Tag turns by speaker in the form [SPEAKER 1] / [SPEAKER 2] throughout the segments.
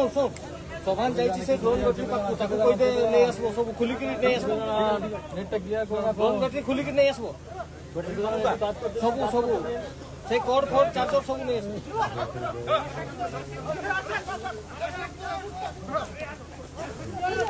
[SPEAKER 1] સોલ સોલ સોભાન જાય છે drone battery પાકું તાકે કોઈ દે નહીં આસવો સબ ખુલી કરી નહીં આસવો નેટ ગયા કોના ડ્રોન બેટરી ખુલી કરી નહીં આસવો સબુ સબુ সে কর ফর চার্জার সব নিয়ে এসে Thank you.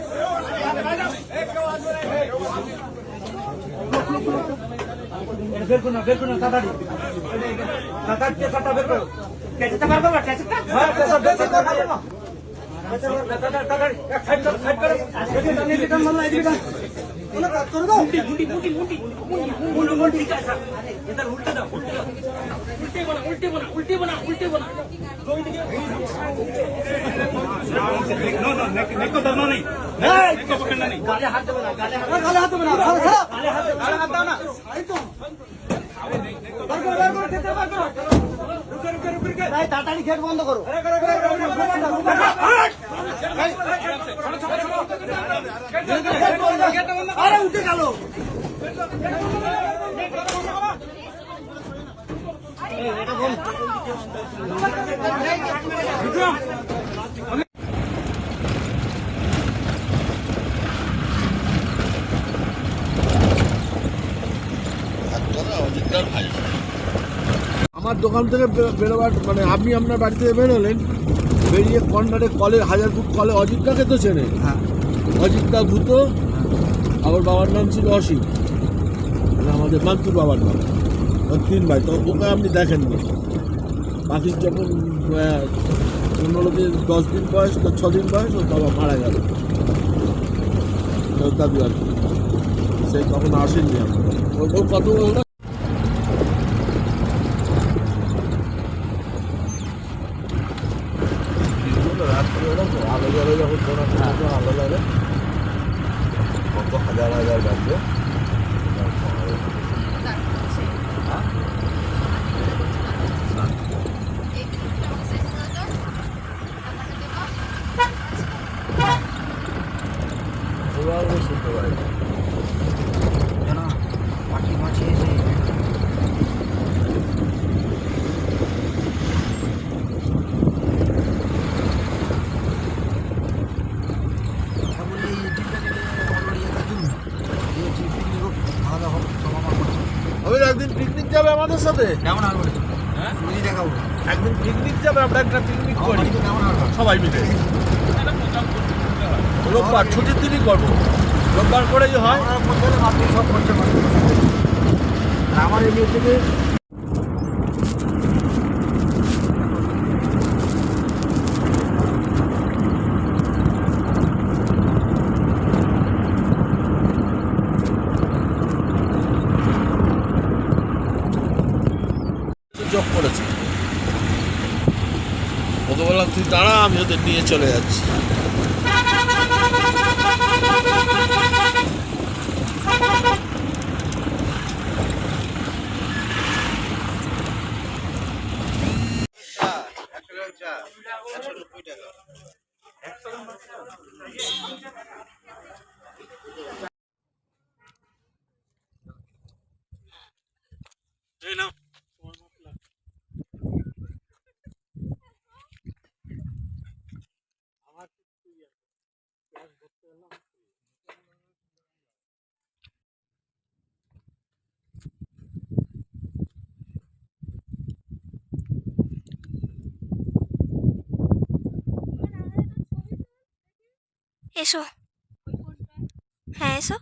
[SPEAKER 2] বের করুন বের করুন তাড়াতাড়ি। তাড়াতাড়ি কেসাটা বের করো। কেসাটা বের করো, কেসাটা হ্যাঁ কেসা বের করো, তাড়াতাড়ি। এক সাইড সাইড করো। এদিকে টান এদিকে টান, মারলা, এদিকে টান। কোনো কাজ
[SPEAKER 1] তাড়াতাড়ি গেট বন্ধ করো
[SPEAKER 2] করো আরে উঠে গেল
[SPEAKER 3] আমার দোকান থেকে বেরোবার মানে আপনি আপনার বাড়ি থেকে বেরোলেন বেরিয়ে কর্নারে কলে হাজার ফুট কলে অজিতদাকে তো চেনে অজিতদা ভূত আমার বাবার নাম ছিল অসীম। মানে আমাদের মান্তুর বাবার নাম। ওর তিন ভাই। তো ওকে আপনি দেখেননি? বাকির যখন দিন দশ দিন বয়স বা ছ দিন বয়স, ওর বাবা মারা গেল। ওর দাদু আর কি। সেই তখন আসেননি আমরা ও ও কত ওরা রাত্রে ওরা তো আলো জ্বলে যখন আলো লাগে কত হাজার হাজার বাজবে ওরাও শুনতে পারে না।
[SPEAKER 2] পাখি মাছি এসে
[SPEAKER 3] আমি একদিন পিকনিক সাথে?
[SPEAKER 2] কেমন হবে বুঝি দেখাবো
[SPEAKER 3] একদিন পিকনিক যাবে আমরা একটা পিকনিক করি। সবাই মিলে। রোববার ছুটির দিনই করব। রোববার করেই হয়। আমার এমনি থেকে বললাম তুই দাঁড়া আমি ওদের নিয়ে চলে যাচ্ছি।
[SPEAKER 4] এসো। হ্যাঁ এসো।